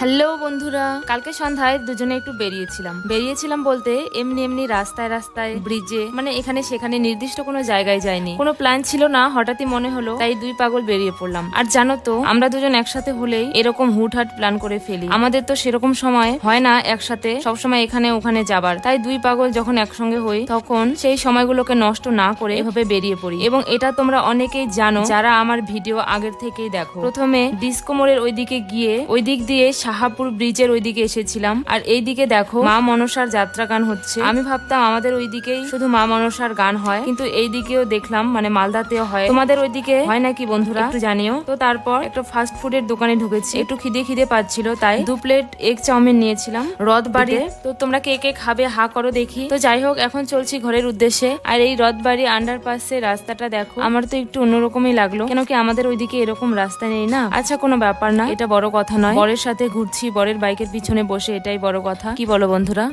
Hello বন্ধুরা, কালকে সন্ধ্যায় দুজনে একটু বেরিয়েছিলাম। বেরিয়েছিলাম বলতে এমনি এমনি রাস্তায় রাস্তায় ব্রিজে মানে এখানে সেখানে নির্দিষ্ট কোনো জায়গায় যায়নি কোনো প্ল্যান ছিল না, হঠাৎই মনে হলো, তাই দুই পাগল বেরিয়ে পড়লাম। আর জানো তো, আমরা দুজন একসাথে হলেই এরকম হুটহাট প্ল্যান করে ফেলি। আমাদের তো সেরকম সময় হয় না একসাথে, সবসময় এখানে ওখানে যাবার। তাই দুই পাগল যখন একসঙ্গে হই, তখন সেই সময়গুলোকে নষ্ট না করে এভাবে বেরিয়ে পড়ি। এবং এটা তোমরা অনেকেই জানো, যারা আমার ভিডিও আগের থেকেই দেখো। প্রথমে ডিসকো মোড়ের ওইদিকে গিয়ে ওই দিক দিয়ে শাহাপুর ব্রিজের ওইদিকে এসেছিলাম। আর এই দিকে দেখো মা মনসার যাত্রা গান হচ্ছে। আমি ভাবতাম আমাদের ওইদিকেই শুধু মা মনসার গান হয় কিন্তু এই দিকেও দেখলাম মানে মালদাতেও হয়। তোমাদের ওইদিকে হয় নাকি বন্ধুরা? একটু জানিও। তো তারপর একটা ফাস্ট ফুডের দোকানে ঢুকেছি। একটু খিদে খিদে পাচ্ছিল তাই দু প্লেট এগ চাউমিন নিয়েছিলাম রথ বাড়ি তো তোমরা কে কে খাবে হা করো দেখি। তো যাই হোক এখন চলছি ঘরের উদ্দেশ্যে। আর এই রথবাড়ি আন্ডারপাসে রাস্তাটা দেখো। আমার তো একটু অন্যরকমই লাগল। কেন কি আমাদের ওইদিকে এরকম রাস্তা নেই না? আচ্ছা কোনো ব্যাপার না। এটা বড় কথা নয়। বরের সাথে ঘুরছি বরের বাইকের পিছনে বসে এটাই বড় কথা। কি বলো বন্ধুরা?